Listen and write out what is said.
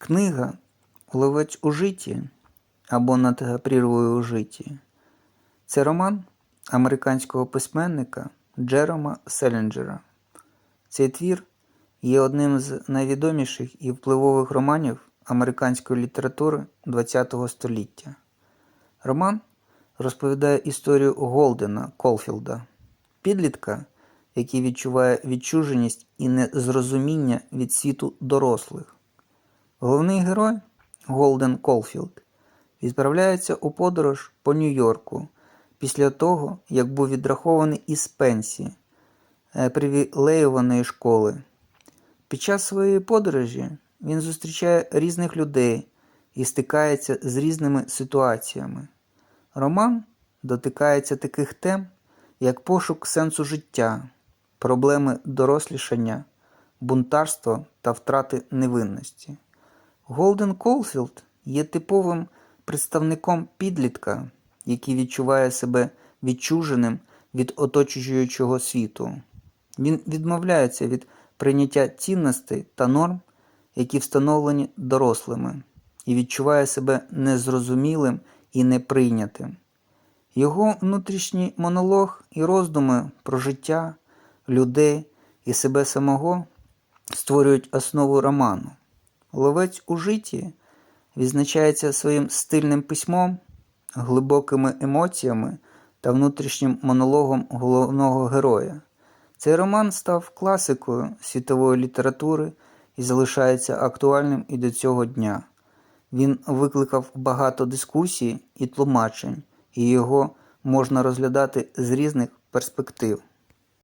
Книга Ловець у житті або над прірвою у житті це роман американського письменника Джерома Селінджера. Цей твір є одним з найвідоміших і впливових романів американської літератури ХХ століття. Роман розповідає історію Голдена Колфілда, підлітка, який відчуває відчуженість і незрозуміння від світу дорослих. Головний герой Голден Колфілд відправляється у подорож по Нью-Йорку після того, як був відрахований із пенсії е, привілеюваної школи. Під час своєї подорожі він зустрічає різних людей і стикається з різними ситуаціями. Роман дотикається таких тем, як пошук сенсу життя, проблеми дорослішання, бунтарство та втрати невинності. Голден Колфілд є типовим представником підлітка, який відчуває себе відчуженим від оточуючого світу. Він відмовляється від прийняття цінностей та норм, які встановлені дорослими, і відчуває себе незрозумілим і неприйнятим. Його внутрішній монолог і роздуми про життя, людей і себе самого створюють основу роману. Ловець у житті відзначається своїм стильним письмом, глибокими емоціями та внутрішнім монологом головного героя. Цей роман став класикою світової літератури і залишається актуальним і до цього дня. Він викликав багато дискусій і тлумачень, і його можна розглядати з різних перспектив.